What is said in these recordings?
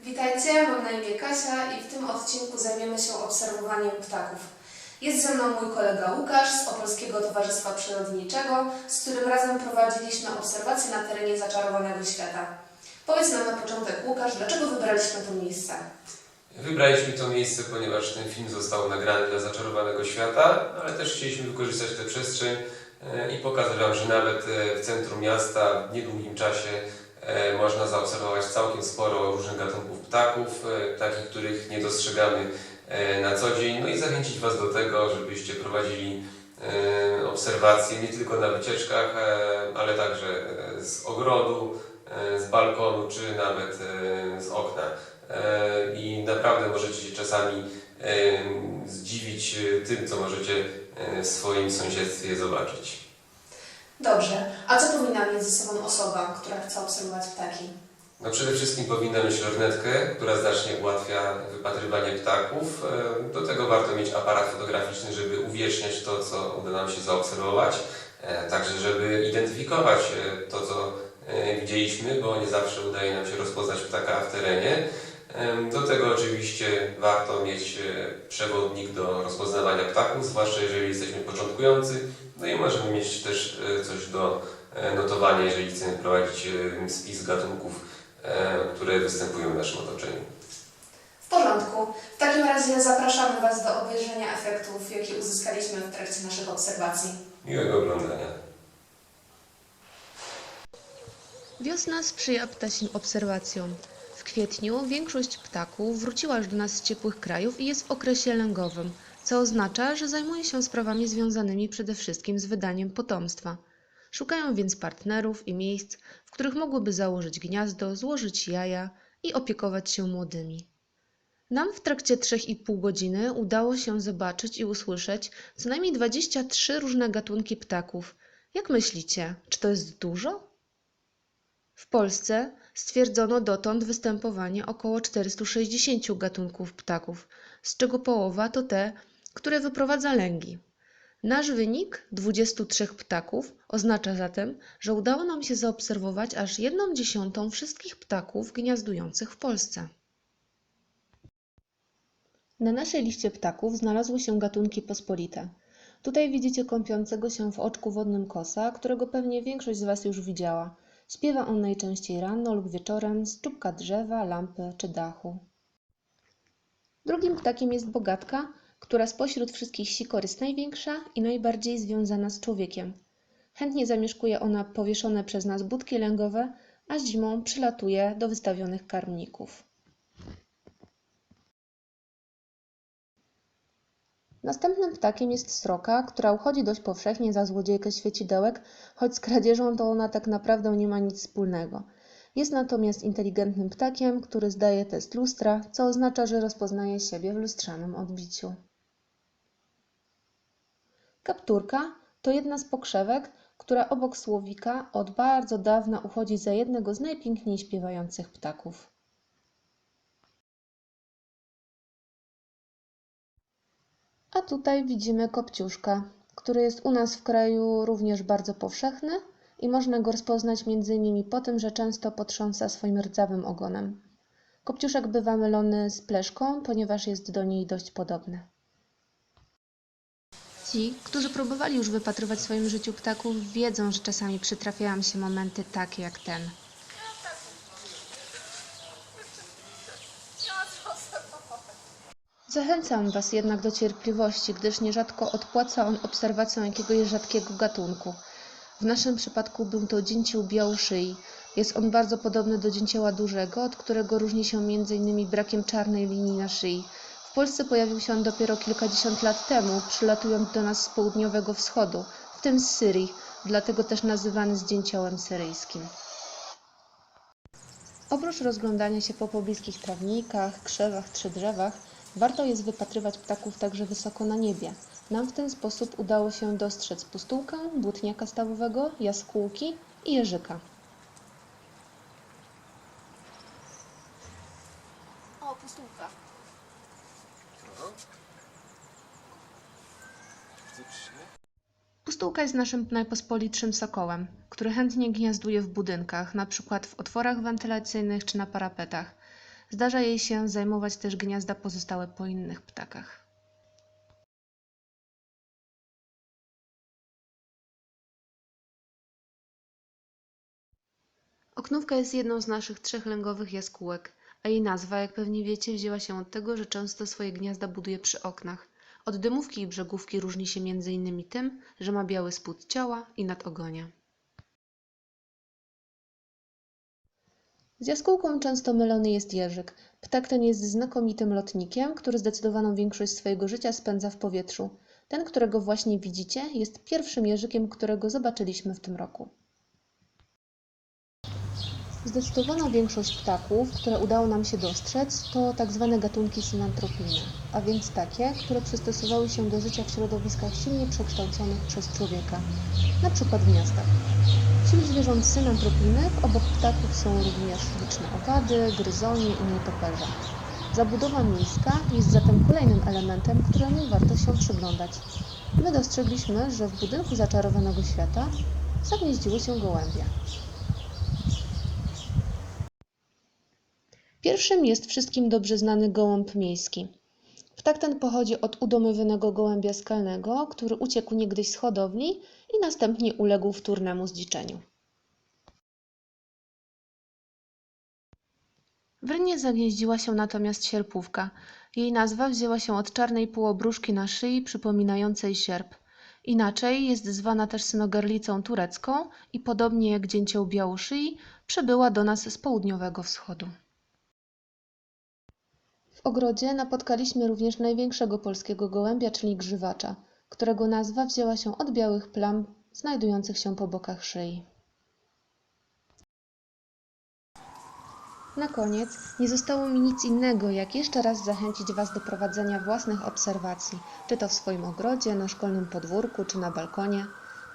Witajcie, mam na imię Kasia i w tym odcinku zajmiemy się obserwowaniem ptaków. Jest ze mną mój kolega Łukasz z Opolskiego Towarzystwa Przyrodniczego, z którym razem prowadziliśmy obserwacje na terenie zaczarowanego świata. Powiedz nam na początek, Łukasz, dlaczego wybraliśmy to miejsce? Wybraliśmy to miejsce, ponieważ ten film został nagrany dla zaczarowanego świata, ale też chcieliśmy wykorzystać tę przestrzeń e, i pokazać Wam, że nawet e, w centrum miasta w niedługim czasie można zaobserwować całkiem sporo różnych gatunków ptaków, e, takich, których nie dostrzegamy e, na co dzień, no i zachęcić Was do tego, żebyście prowadzili e, obserwacje nie tylko na wycieczkach, e, ale także e, z ogrodu, e, z balkonu, czy nawet e, z okna. E, i naprawdę możecie się czasami e, zdziwić e, tym, co możecie e, w swoim sąsiedztwie zobaczyć. Dobrze, a co powinna mieć ze sobą osoba, która chce obserwować ptaki? No przede wszystkim powinna mieć lornetkę, która znacznie ułatwia wypatrywanie ptaków. E, Do tego warto mieć aparat fotograficzny, żeby uwieczniać to, co uda nam się zaobserwować. E, Także, żeby identyfikować e, to, co widzieliśmy, bo nie zawsze udaje nam się rozpoznać ptaka w terenie. Do tego oczywiście warto mieć e, przewodnik do rozpoznawania ptaków, zwłaszcza jeżeli jesteśmy początkujący. No i możemy mieć też e, coś do e, notowania, jeżeli chcemy prowadzić spis gatunków, które występują w naszym otoczeniu. W porządku. W takim razie zapraszamy Was do obejrzenia efektów, jakie uzyskaliśmy w trakcie naszych obserwacji. Miłego oglądania. Wiosna sprzyja ptasim obserwacjom. Kwietniu większość ptaków wróciła już do nas z ciepłych krajów i jest w okresie lęgowym, co oznacza, że zajmuje się sprawami związanymi przede wszystkim z wydaniem potomstwa. Szukają więc partnerów i miejsc, w których mogłyby założyć gniazdo, złożyć jaja i opiekować się młodymi. Nam w trakcie 3,5 godziny udało się zobaczyć i usłyszeć co najmniej 23 różne gatunki ptaków. Jak myślicie, czy to jest dużo? W Polsce stwierdzono dotąd występowanie około 460 gatunków ptaków, z czego połowa to te, które wyprowadza lęgi. Nasz wynik 23 ptaków oznacza zatem, że udało nam się zaobserwować aż 1 dziesiątą wszystkich ptaków gniazdujących w Polsce. Na naszej liście ptaków znalazły się gatunki pospolite. Tutaj widzicie kąpiącego się w oczku wodnym kosa, którego pewnie większość z Was już widziała. Śpiewa on najczęściej rano lub wieczorem z czubka drzewa, lampy czy dachu. Drugim ptakiem jest bogatka, która spośród wszystkich sikor jest największa i najbardziej związana z człowiekiem. Chętnie zamieszkuje ona powieszone przez nas budki lęgowe, a zimą przylatuje do wystawionych karmników. Następnym ptakiem jest sroka, która uchodzi dość powszechnie za złodziejkę świecidełek, choć z kradzieżą to ona tak naprawdę nie ma nic wspólnego. Jest natomiast inteligentnym ptakiem, który zdaje test lustra, co oznacza, że rozpoznaje siebie w lustrzanym odbiciu. Kapturka to jedna z pokrzewek, która obok słowika od bardzo dawna uchodzi za jednego z najpiękniej śpiewających ptaków. A tutaj widzimy kopciuszka, który jest u nas w kraju również bardzo powszechny i można go rozpoznać m.in. po tym, że często potrząsa swoim rdzawym ogonem. Kopciuszek bywa mylony z pleszką, ponieważ jest do niej dość podobny. Ci, którzy próbowali już wypatrywać w swoim życiu ptaków, wiedzą, że czasami przytrafiają się momenty takie jak ten. Zachęcam Was jednak do cierpliwości, gdyż nierzadko odpłaca on obserwacją jakiegoś rzadkiego gatunku. W naszym przypadku był to dzięcioł białoszyi. Jest on bardzo podobny do dzięcioła dużego, od którego różni się m.in. brakiem czarnej linii na szyi. W Polsce pojawił się on dopiero kilkadziesiąt lat temu, przylatując do nas z południowego wschodu, w tym z Syrii, dlatego też nazywany zdzięciołem syryjskim. Oprócz rozglądania się po pobliskich trawnikach, krzewach czy drzewach, warto jest wypatrywać ptaków także wysoko na niebie. Nam w ten sposób udało się dostrzec pustułkę, błotniaka stawowego, jaskółki i jeżyka. O, pustułka. Pustułka jest naszym najpospolitszym sokołem, który chętnie gniazduje w budynkach, na przykład w otworach wentylacyjnych czy na parapetach. Zdarza jej się zajmować też gniazda pozostałe po innych ptakach. Oknówka jest jedną z naszych trzech lęgowych jaskółek, a jej nazwa, jak pewnie wiecie, wzięła się od tego, że często swoje gniazda buduje przy oknach. Od dymówki i brzegówki różni się między innymi tym, że ma biały spód ciała i nadogonia. Z jaskółką często mylony jest jeżyk. Ptak ten jest znakomitym lotnikiem, który zdecydowaną większość swojego życia spędza w powietrzu. Ten, którego właśnie widzicie, jest pierwszym jeżykiem, którego zobaczyliśmy w tym roku. Zdecydowana większość ptaków, które udało nam się dostrzec, to tak zwane gatunki synantropijne, a więc takie, które przystosowały się do życia w środowiskach silnie przekształconych przez człowieka, przykład w miastach. Wśród zwierząt synantropijnych obok ptaków są również liczne owady, gryzonie i nietoperze. Zabudowa miejska jest zatem kolejnym elementem, któremu warto się przyglądać. My dostrzegliśmy, że w budynku zaczarowanego świata zagnieździły się gołębie. Pierwszym jest wszystkim dobrze znany gołąb miejski. Ptak ten pochodzi od udomowionego gołębia skalnego, który uciekł niegdyś z hodowli i następnie uległ wtórnemu zdziczeniu. W Rynie zagnieździła się natomiast sierpówka. Jej nazwa wzięła się od czarnej półobruszki na szyi przypominającej sierp. Inaczej jest zwana też synogarlicą turecką i podobnie jak dzięcioł białoszyi przybyła do nas z południowego wschodu. W ogrodzie napotkaliśmy również największego polskiego gołębia, czyli grzywacza, którego nazwa wzięła się od białych plam znajdujących się po bokach szyi. Na koniec nie zostało mi nic innego, jak jeszcze raz zachęcić Was do prowadzenia własnych obserwacji, czy to w swoim ogrodzie, na szkolnym podwórku, czy na balkonie.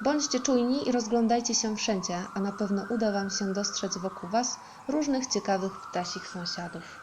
Bądźcie czujni i rozglądajcie się wszędzie, a na pewno uda Wam się dostrzec wokół Was różnych ciekawych ptasich sąsiadów.